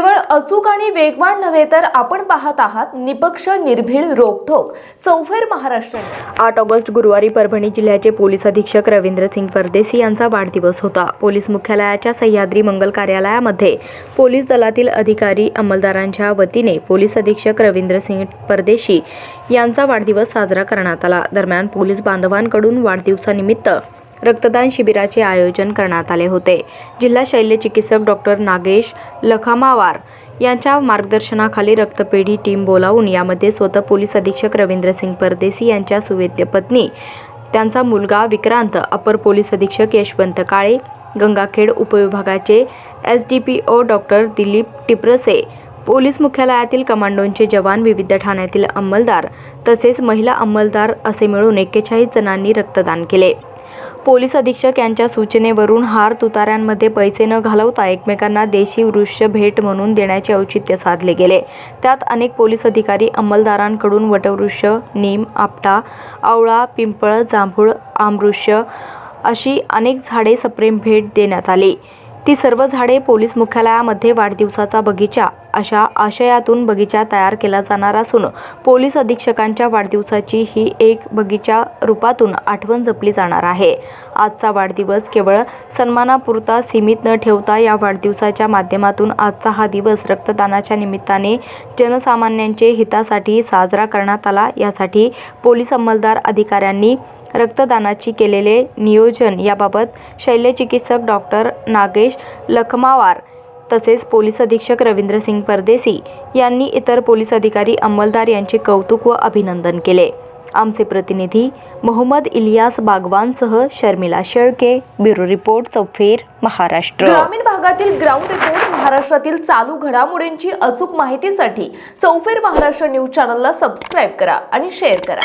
केवळ अचूक आणि वेगवान नव्हे तर आपण पाहत आहात निपक्ष निर्भीड रोखोक चौफेर महाराष्ट्र आठ ऑगस्ट गुरुवारी परभणी जिल्ह्याचे पोलीस अधीक्षक रवींद्र सिंग परदेसी यांचा वाढदिवस होता. पोलीस मुख्यालयाच्या सह्याद्री मंगल कार्यालयामध्ये पोलीस दलातील अधिकारी अंमलदारांच्या वतीने पोलीस अधीक्षक रवींद्र सिंग परदेशी यांचा वाढदिवस साजरा करण्यात आला. दरम्यान पोलीस बांधवांकडून वाढदिवसानिमित्त रक्तदान शिबिराचे आयोजन करण्यात आले होते. जिल्हा शल्य चिकित्सक डॉक्टर नागेश लखामावार यांच्या मार्गदर्शनाखाली रक्तपेढी टीम बोलावून यामध्ये स्वतः पोलीस अधीक्षक रवींद्र सिंग परदेसी यांच्या सुवेद्य पत्नी त्यांचा मुलगा विक्रांत अपर पोलीस अधीक्षक Yashwant Kale Gangakhed उपविभागाचे S D. P O doctor Dilip Tiprase police मुख्यालयातील कमांडोंचे जवान विविध ठाण्यातील अंमलदार तसेच महिला अंमलदार असे मिळून एक्केचाळीस जणांनी रक्तदान केले. पोलीस अधीक्षक यांच्या सूचनेवरून हार तुताऱ्यांमध्ये पैसे न घालवता एकमेकांना देशी वृक्ष भेट म्हणून देण्याचे औचित्य साधले गेले. त्यात अनेक पोलीस अधिकारी अंमलदारांकडून वटवृक्ष नीम आपटा आवळा पिंपळ जांभूळ आमवृक्ष अशी अनेक झाडे सप्रेम भेट देण्यात आली. ती सर्व झाडे पोलीस मुख्यालयामध्ये वाढदिवसाचा बगीचा अशा आशयातून बगीचा तयार केला जाणार असून पोलीस अधीक्षकांच्या वाढदिवसाची ही एक बगीचा रूपातून आठवण जपली जाणार आहे. आजचा वाढदिवस केवळ सन्मानापुरता सीमित न ठेवता या वाढदिवसाच्या माध्यमातून आजचा हा दिवस रक्तदानाच्या निमित्ताने जनसामान्यांचे हितासाठी साजरा करण्यात आला. यासाठी पोलीस अंमलदार अधिकाऱ्यांनी रक्तदानाची केलेले नियोजन याबाबत शल्यचिकित्सक डॉक्टर नागेश लखमावार तसेच पोलीस अधीक्षक रवींद्रसिंग परदेसी यांनी इतर पोलीस अधिकारी अंमलदार यांचे कौतुक व अभिनंदन केले. आमचे प्रतिनिधी मोहम्मद इलियास बागवानसह शर्मिला शेळके ब्युरो रिपोर्ट चौफेर महाराष्ट्र. ग्रामीण भागातील ग्राउंड रिपोर्ट महाराष्ट्रातील चालू घडामोडींची अचूक माहितीसाठी चौफेर महाराष्ट्र न्यूज चॅनलला सबस्क्राईब करा आणि शेअर करा.